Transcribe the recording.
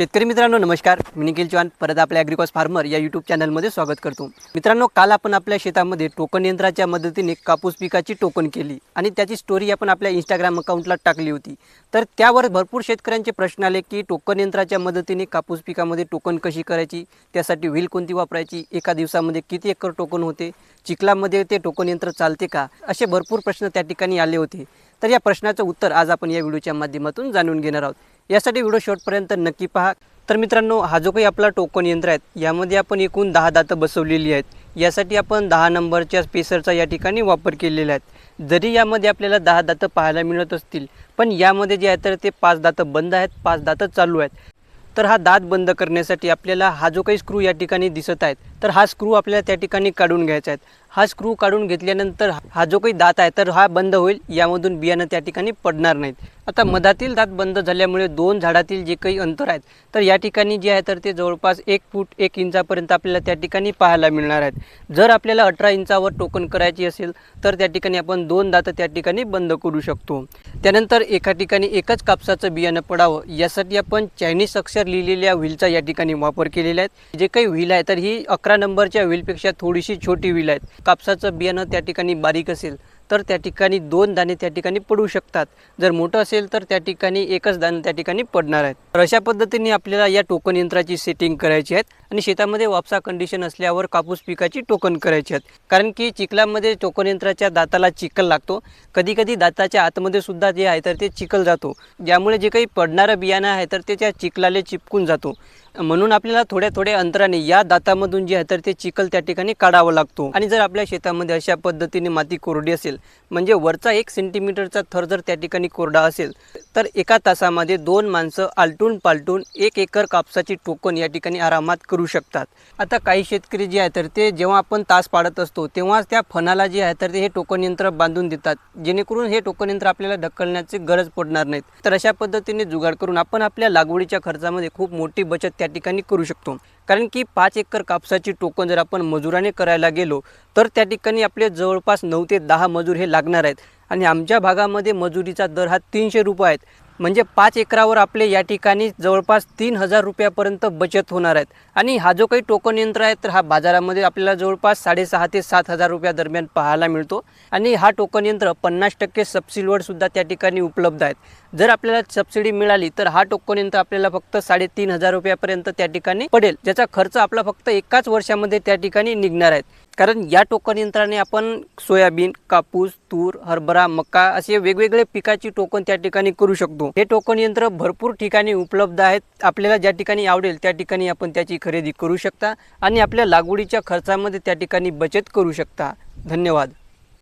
शेतकरी मित्रांनो नमस्कार. मी निखिल चव्हाण परत आपल्या ॲग्रिकॉस फार्मर या यूट्यूब चॅनलमध्ये स्वागत करतो. मित्रांनो काल आपण आपल्या शेतामध्ये टोकन यंत्राच्या मदतीने कापूस पिकाची टोकन केली आणि त्याची स्टोरी आपण आपल्या इंस्टाग्राम अकाउंटला टाकली होती. तर त्यावर भरपूर शेतकऱ्यांचे प्रश्न आले की टोकन यंत्राच्या मदतीने कापूस पिकामध्ये टोकन कशी करायची? त्यासाठी व्हील कोणती वापरायची? एका दिवसामध्ये किती एकर टोकन होते? चिखलामध्ये ते टोकन यंत्र चालते का? असे भरपूर प्रश्न त्या ठिकाणी आले होते. तर या प्रश्नाचं उत्तर आज आपण या व्हिडिओच्या माध्यमातून जाणून घेणार आहोत. यासाठी व्हिडिओ शॉर्टपर्यंत नक्की पहा. तर मित्रांनो हा जो काही आपला टोकन यंत्र आहे यामध्ये आपण एकूण दहा दातं बसवलेली आहेत. यासाठी आपण दहा नंबरच्या स्पेसरचा या ठिकाणी वापर केलेला आहे. जरी यामध्ये आपल्याला दहा दातं पाहायला मिळत असतील पण यामध्ये जे आहे तर ते पाच दातं बंद आहेत पाच दातं चालू आहेत. तर हा दात बंद करण्यासाठी आपल्याला हा जो काही स्क्रू या ठिकाणी दिसत आहेत तर हा स्क्रू आपल्याला त्या ठिकाणी काढून घ्यायचा आहे हा स्क्रू काढून घेतल्यानंतर हा जो काही दात आहे तर हा बंद होईल यामधून बियाणं त्या ठिकाणी पडणार नाहीत. आता मधातील दात बंद झाल्यामुळे दोन झाडातील जे काही अंतर आहेत तर या ठिकाणी जे आहे तर ते जवळपास एक फूट एक इंचापर्यंत आपल्याला त्या ठिकाणी पाहायला मिळणार आहेत. जर आपल्याला अठरा इंचावर टोकन करायची असेल तर त्या ठिकाणी आपण दोन दातं त्या ठिकाणी बंद करू शकतो. त्यानंतर एका ठिकाणी एकच कापसाचं बियाणं पडावं यासाठी आपण चायनीज अक्षर लिहिलेल्या व्हीलचा या ठिकाणी वापर केलेला आहे. जे काही व्हील आहे तर ही अकरा नंबरच्या व्हीलपेक्षा थोडीशी छोटी व्हील आहेत. कापसाचं बियाणं त्या ठिकाणी बारीक असेल तर त्या ठिकाणी दोन दाणे त्या ठिकाणी पडू शकतात. जर मोठं असेल तर त्या ठिकाणी एकच दाणे त्या ठिकाणी पडणार आहेत. तर अशा पद्धतीने आपल्याला या टोकन यंत्राची सेटिंग करायची आहेत आणि शेतामध्ये वापसा कंडिशन असल्यावर कापूस पिकाची टोकन करायची आहेत कारण की चिखलामध्ये टोकन यंत्राच्या दाताला चिखल लागतो. कधी कधी दाताच्या आतमध्ये सुद्धा जे आहे तर ते चिखल जातो. ज्यामुळे जे काही पडणारं बियाणं आहे तर ते त्या चिखलाले चिपकून जातो. म्हणून आपल्याला थोड्या थोड्या अंतराने या दातामधून जे आहे तर ते चिखल त्या ठिकाणी काढावं लागतो. आणि जर आपल्या शेतामध्ये अशा पद्धतीने माती कोरडी असेल म्हणजे वरचा एक सेंटीमीटरचा थर जर त्या ठिकाणी कोरडा असेल तर एका तासामध्ये दोन माणसं आलटून पालटून एक एकर कापसाची टोकन या ठिकाणी आरामात करू शकतात. आता काही शेतकरी जे आहे तर ते जेव्हा आपण तास पाडत असतो तेव्हाच त्या फणाला जे आहे तर ते हे टोकन यंत्र बांधून देतात. जेणेकरून हे टोकन यंत्र आपल्याला ढकलण्याची गरज पडणार नाहीत. तर अशा पद्धतीने जुगाड करून आपण आपल्या लागवडीच्या खर्चामध्ये खूप मोठी बचत त्या ठिकाणी करू शकतो. कारण की पाच एकर कापसाची टोकन जर आपण मजुराने करायला गेलो तर त्या ठिकाणी आपले जवळपास नऊ ते दहा मजूर हे लागणार आहेत. आणि आमच्या भागामध्ये मजुरीचा दर हा तीनशे रुपये आहेत. म्हणजे पाच एकरावर आपले या ठिकाणी जवळपास तीन हजार रुपयापर्यंत बचत होणार आहेत. आणि हा जो काही टोकन यंत्र आहे तर हा बाजारामध्ये आपल्याला जवळपास साडेसहा ते सात हजार रुपया दरम्यान पाहायला मिळतो. आणि हा टोकन यंत्र पन्नास टक्के सबसिडीवर सुद्धा त्या ठिकाणी उपलब्ध आहेत. जर आपल्याला सबसिडी मिळाली तर हा टोकन यंत्र आपल्याला फक्त साडेतीन हजार रुपयापर्यंत त्या ठिकाणी पडेल. ज्याचा खर्च आपला फक्त एकाच वर्षामध्ये त्या ठिकाणी निघणार आहेत कारण या टोकन यंत्राने आपण सोयाबीन कापूस तूर हरभरा मका असे वेगवेगळे पिकाची टोकन त्या ठिकाणी करू शकतो. शकतो हे टोकन यंत्र भरपूर ठिकाणी उपलब्ध आहेत. आपल्याला ज्या ठिकाणी आवडेल त्या ठिकाणी आपण त्याची खरेदी करू शकता आणि आपल्या लागवडीच्या खर्चामध्ये त्या ठिकाणी बचत करू शकता. धन्यवाद.